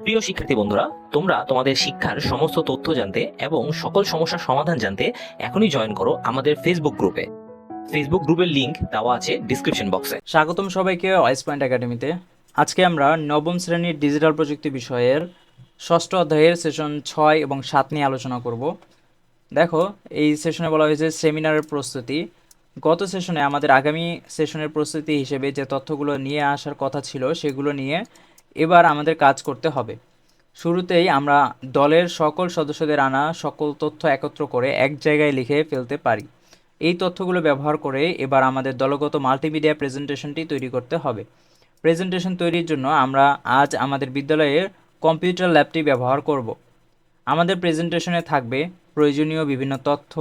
প্রিয় শিক্ষার্থী বন্ধুরা, তোমরা তোমাদের শিক্ষার সমস্ত তথ্য জানতে এবং সকল সমস্যার সমাধান জানতে এখনই জয়েন করো আমাদের ফেসবুক গ্রুপে ফেসবুক গ্রুপের লিংক দেওয়া আছে ডিসক্রিপশন বক্সে স্বাগতম সবাইকে ওয়াইস পয়েন্ট একাডেমিতে আজকে আমরা নবম শ্রেণির ডিজিটাল প্রযুক্তি বিষয়ের ষষ্ঠ অধ্যায়ের সেশন ছয় এবং সাত নিয়ে আলোচনা করব। দেখো, এই সেশনে বলা হয়েছে সেমিনারের প্রস্তুতি। গত সেশনে আমাদের আগামী সেশনের প্রস্তুতি হিসেবে যে তথ্যগুলো নিয়ে আসার কথা ছিল, সেগুলো নিয়ে এবার আমাদের কাজ করতে হবে। শুরুতেই আমরা দলের সকল সদস্যদের আনা সকল তথ্য একত্র করে এক জায়গায় লিখে ফেলতে পারি। এই তথ্যগুলো ব্যবহার করে এবার আমাদের দলগত মাল্টিমিডিয়া প্রেজেন্টেশনটি তৈরি করতে হবে। প্রেজেন্টেশন তৈরির জন্য আমরা আজ আমাদের বিদ্যালয়ের কম্পিউটার ল্যাবটি ব্যবহার করব। আমাদের প্রেজেন্টেশনে থাকবে প্রয়োজনীয় বিভিন্ন তথ্য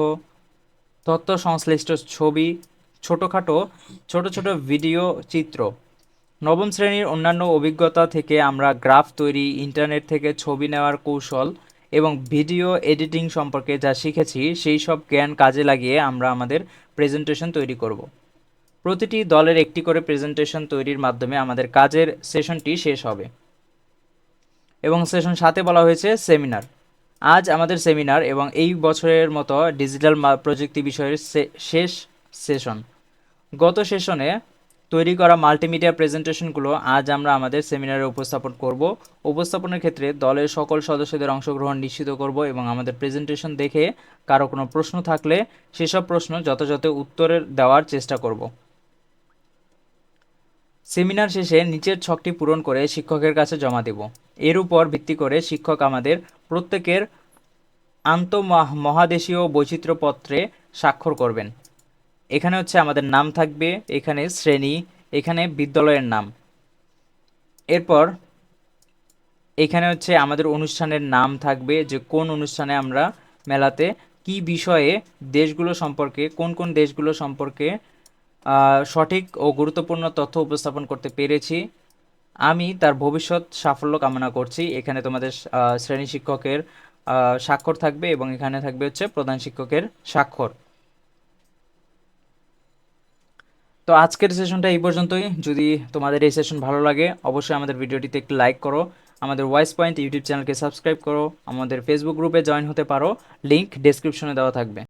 তথ্য সংশ্লিষ্ট ছবি, ছোটোখাটো, ছোট ছোট ভিডিও চিত্র। নবম শ্রেণির অন্যান্য অভিজ্ঞতা থেকে আমরা গ্রাফ তৈরি, ইন্টারনেট থেকে ছবি নেওয়ার কৌশল এবং ভিডিও এডিটিং সম্পর্কে যা শিখেছি, সেই সব জ্ঞান কাজে লাগিয়ে আমরা আমাদের প্রেজেন্টেশন তৈরি করব। প্রতিটি দলের একটি করে প্রেজেন্টেশন তৈরির মাধ্যমে আমাদের কাজের সেশনটি শেষ হবে। এবং সেশন সাথে বলা হয়েছে সেমিনার। আজ আমাদের সেমিনার এবং এই বছরের মতো ডিজিটাল প্রযুক্তি বিষয়ের শেষ সেশন। গত সেশনে তৈরি করা মাল্টিমিডিয়া প্রেজেন্টেশনগুলো আজ আমরা আমাদের সেমিনারে উপস্থাপন করব। উপস্থাপনের ক্ষেত্রে দলের সকল সদস্যদের অংশগ্রহণ নিশ্চিত করব এবং আমাদের প্রেজেন্টেশন দেখে কারও কোনো প্রশ্ন থাকলে সেসব প্রশ্ন যথাযথ উত্তরের দেওয়ার চেষ্টা করব। সেমিনার শেষে নিচের ছকটি পূরণ করে শিক্ষকের কাছে জমা দেব। এর উপর ভিত্তি করে শিক্ষক আমাদের প্রত্যেকের আন্তঃ মহাদেশীয় বৈচিত্র্যপত্রে স্বাক্ষর করবেন। এখানে হচ্ছে আমাদের নাম থাকবে, এখানে শ্রেণি, এখানে বিদ্যালয়ের নাম। এরপর এখানে হচ্ছে আমাদের অনুষ্ঠানের নাম থাকবে যে কোন অনুষ্ঠানে আমরা মেলাতে কি বিষয়ে দেশগুলো সম্পর্কে, কোন কোন দেশগুলো সম্পর্কে সঠিক ও গুরুত্বপূর্ণ তথ্য উপস্থাপন করতে পেরেছি। আমি তার ভবিষ্যৎ সাফল্য কামনা করছি। এখানে তোমাদের শ্রেণি শিক্ষকের স্বাক্ষর থাকবে এবং এখানে থাকবে হচ্ছে প্রধান শিক্ষকের স্বাক্ষর। তো আজকের সেশনটা এই পর্যন্তই। যদি তোমাদের এই সেশন ভালো লাগে, অবশ্যই আমাদের ভিডিওটিতে একটি লাইক করো। আমাদের ওয়াইস পয়েন্ট ইউটিউব চ্যানেলকে সাবস্ক্রাইব করো। আমাদের ফেসবুক গ্রুপে জয়েন হতে পারো। লিঙ্ক ডেসক্রিপশনে দেওয়া থাকবে।